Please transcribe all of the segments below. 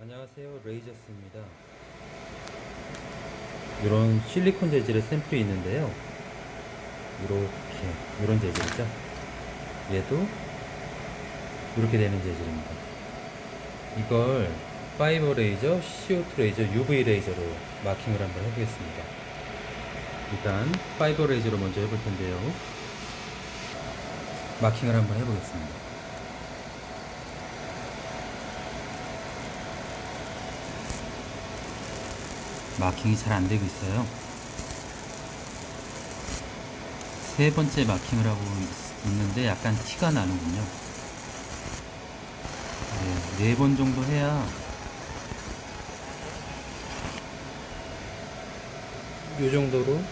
안녕하세요. 레이저스입니다. 이런 실리콘 재질의 샘플이 있는데요. 이렇게 이런 재질이죠. 얘도 이렇게 되는 재질입니다. 이걸 파이버 레이저, CO2 레이저, UV 레이저로 마킹을 한번 해보겠습니다. 일단 파이버 레이저로 먼저 해볼 텐데요. 마킹을 한번 해보겠습니다 마킹이 잘 안 되고 있어요. 세 번째 마킹을 하고 있- 있는데 약간 티가 나는군요. 네번 정도 해야 이 정도로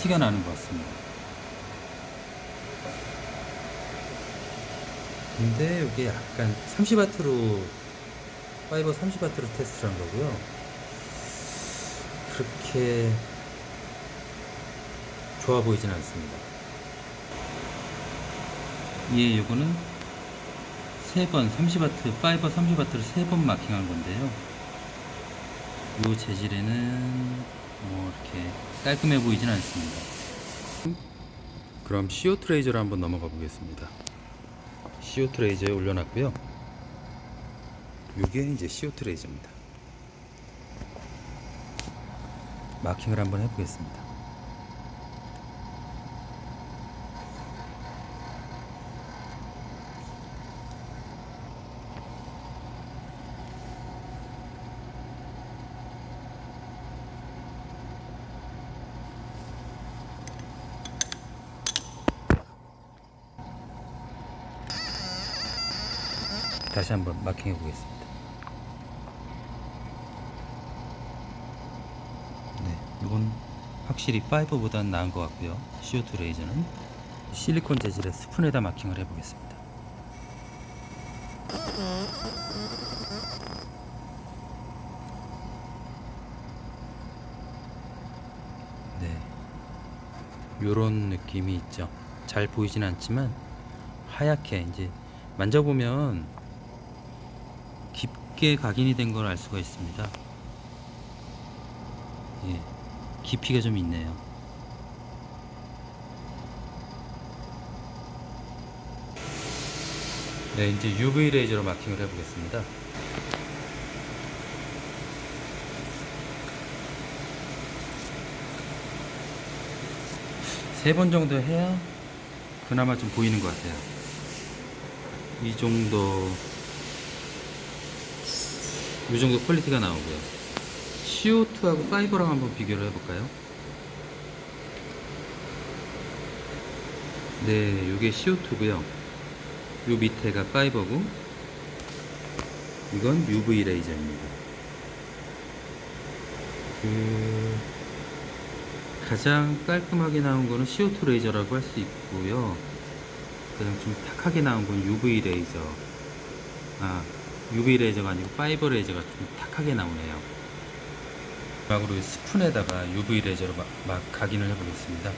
티가 나는 것 같습니다. 근데 이게 약간 30와트로 파이버 30와트로 테스트를 한 거고요. 그렇게 좋아 보이진 않습니다. 예, 요거는 세번 30와트, 파이버 30와트를 세 번 마킹한 건데요. 요 재질에는 뭐 이렇게 깔끔해 보이진 않습니다. 그럼 CO 트레이저로 한번 넘어가 보겠습니다. CO 트레이저에 올려놨고요. 이게 이제 CO 트레이저입니다. 마킹을 한번 해보겠습니다. 다시 한번 마킹해 보겠습니다. 네, 이건 확실히 파이버보다는 나은 것 같고요. CO2 레이저는 실리콘 재질의 스푼에다 마킹을 해보겠습니다. 네, 요런 느낌이 있죠. 잘 보이진 않지만 하얗게 이제 만져보면 깊게 각인이 된 걸 알 수가 있습니다. 예, 깊이가 좀 있네요. 네, 이제 UV 레이저로 마킹을 해보겠습니다. 세 번 정도 해야 그나마 좀 보이는 것 같아요. 이 정도 이 정도 퀄리티가 나오고요. CO2하고 파이버랑 한번 비교를 해볼까요? 네, 이게 CO2고요. 요 밑에가 파이버고, 이건 UV 레이저입니다. 그 가장 깔끔하게 나온 거는 CO2 레이저라고 할 수 있고요. 가장 좀 탁하게 나온 건 UV 레이저. 아, UV 레이저가 아니고 파이버 레이저가 좀 탁하게 나오네요. 마지막으로 이 스푼에다가 UV 레이저로 막, 막 각인을 해보겠습니다.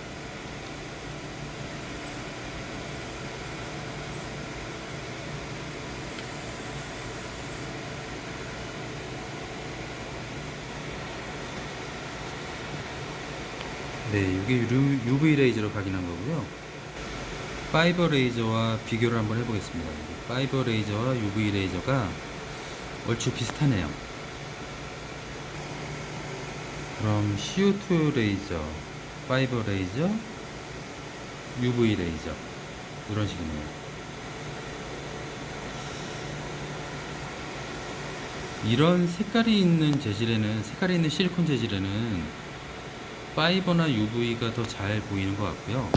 네, 이게 UV 레이저로 각인한 거고요. 파이버 레이저와 비교를 한번 해보겠습니다. 파이버 레이저와 UV 레이저가 얼추 비슷하네요. 그럼 CO2 레이저, 파이버 레이저, UV 레이저 이런 식이네요. 이런 색깔이 있는 재질에는 색깔이 있는 실리콘 재질에는 파이버나 UV가 더 잘 보이는 것 같고요.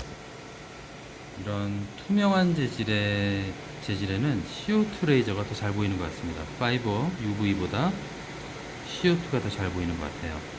이런 투명한 재질의 재질에는 CO2 레이저가 더 잘 보이는 것 같습니다. 파이버, UV보다 CO2가 더 잘 보이는 것 같아요.